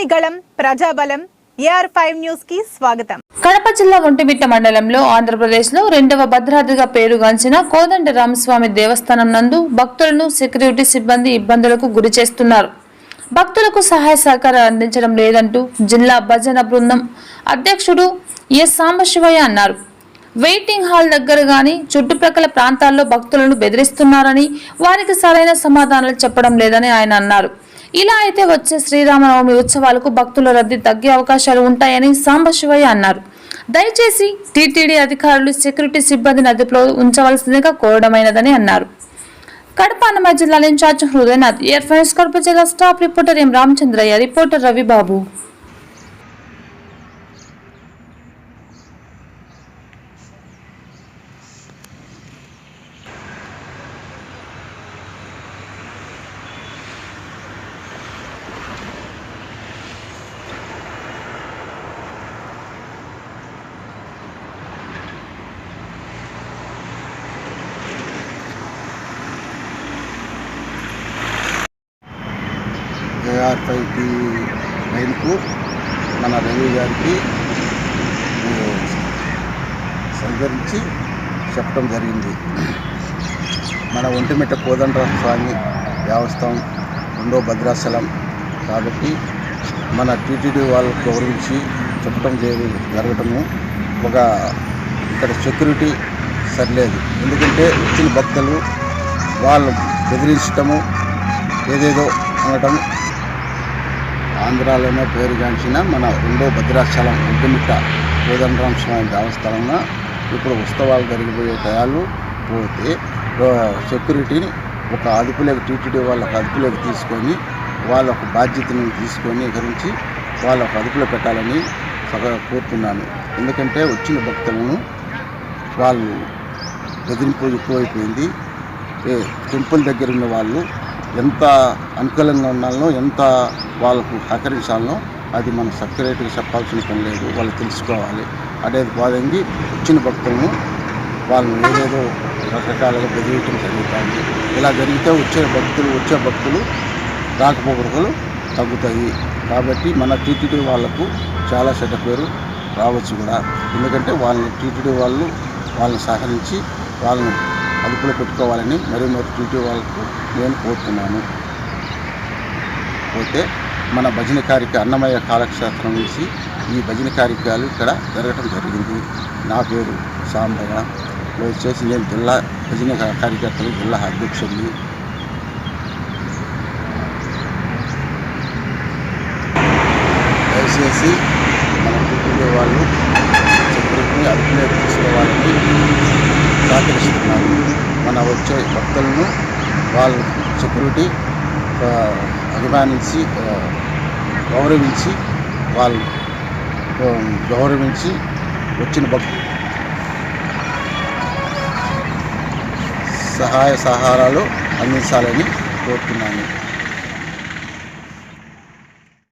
ప్రజని ప్రజాబలం AR five న్యూస్కి స్వాగతం. కడప జిల్లా ఒంటిమిట్ట మండలంలో ఆంధ్రప్రదేశ్లో రెండవ భద్రాద్రిగా పేరుగాంచిన కోదండ రామస్వామి దేవస్థానం నందు భక్తులను సెక్యూరిటీ సిబ్బంది ఇబ్బందులకు గురి చేస్తున్నారు. భక్తులకు సహాయ సహకారం అందించడం లేదంటూ జిల్లా భజన బృందం అధ్యక్షుడు ఎస్ సాంబశివయ్య అన్నారు. వెయిటింగ్ హాల్ దగ్గర గాని చుట్టుప్రక్కల ప్రాంతాల్లో భక్తులను బెదిరిస్తున్నారని వారికి సరైన సమాధానాలు చెప్పడం లేదని ఆయన అన్నారు. ఇలా అయితే వచ్చే శ్రీరామనవమి ఉత్సవాలకు భక్తుల రద్దీ తగ్గే అవకాశాలు ఉంటాయని సాంబశివయ్య అన్నారు. దయచేసి టీటీడీ అధికారులు సెక్యూరిటీ సిబ్బందిని అదుపులో ఉంచవలసిందిగా కోరడమైనదని అన్నారు. కడప అన్నమయ్య జిల్లాల in charge Hridayanath air force Kadapa జిల్లా staff reporter M Ramachandraiah reporter Ravibabu. AR ఫైవ్కి నైన్కు మన రవి గారికి సంచరించి చెప్పడం జరిగింది. మన ఒంటిమిట్ట కోదండరామ స్వామి దేవస్థానం రెండో భద్రాచలం కాబట్టి మన టీటీడీ వాళ్ళ గౌరవించి చెప్పడం జరగటము ఒక ఇక్కడ సెక్యూరిటీ సరిలేదు. ఎందుకంటే వచ్చిన భక్తులు వాళ్ళు బెదిరించటము ఏదేదో అనటం ఆంధ్రాలోనే పేరుగాంచిన మన రెండో భద్రాచలం ఒడ్డుమిట్ట కోదండరామ స్వామి దేవస్థానంలో ఇప్పుడు ఉత్సవాలు జరిగిపోయే తయారు పోతే సెక్యూరిటీని ఒక అదుపులోకి టీటీడీ వాళ్ళకి అదుపులోకి తీసుకొని వాళ్ళ ఒక బాధ్యతను తీసుకొని గురించి వాళ్ళ ఒక అదుపులో పెట్టాలని సగ కోరుతున్నాను. ఎందుకంటే వచ్చిన భక్తులను వాళ్ళు బెదిరింపు ఎక్కువైపోయింది. ఏ, టెంపుల్ దగ్గర ఉన్న వాళ్ళు ఎంత అనుకూలంగా ఉండాలనో ఎంత వాళ్ళకు సహకరించాలనో అది మనం సెక్రటరీకి చెప్పాల్సిన పని లేదు. వాళ్ళు తెలుసుకోవాలి. అదే బాధంగి వచ్చిన భక్తులను వాళ్ళని ఏదేదో రకరకాలుగా బెదిరించడం జరుగుతుంది. ఇలా జరిగితే వచ్చే భక్తులు వచ్చే భక్తులు రాకపోకలు తగ్గుతాయి. కాబట్టి మన టీటీడీ వాళ్ళకు చాలా చెడ్డ పేరు రావచ్చు కూడా. ఎందుకంటే వాళ్ళని టీటీడీ వాళ్ళు వాళ్ళని సహకరించి వాళ్ళని అదుపులో పెట్టుకోవాలని మరి మరి టీటీడీ వాళ్ళకు నేను కోరుతున్నాను. పోతే మన భజన కార్యక్ర అన్నమయ్య కాలక్షేత్రం నుంచి ఈ భజన కార్యక్రమాలు ఇక్కడ జరగడం జరిగింది. నా పేరు సాంబయ్య. వచ్చేసి నేను జిల్లా భజన కార్యకర్తలు జిల్లా అధ్యక్షుడిని. దయచేసి మన కుటుంబ వాళ్ళు సెక్యూరిటీని అదుపులోకి తీసుకోవాలని సహకరిస్తున్నారు. మన వచ్చే భక్తులను వాళ్ళు సెక్యూరిటీ అభిమానించి గౌరవించి వాళ్ళు గౌరవించి వచ్చిన భక్ సహాయ సహారాలు అందించాలని కోరుతున్నాను.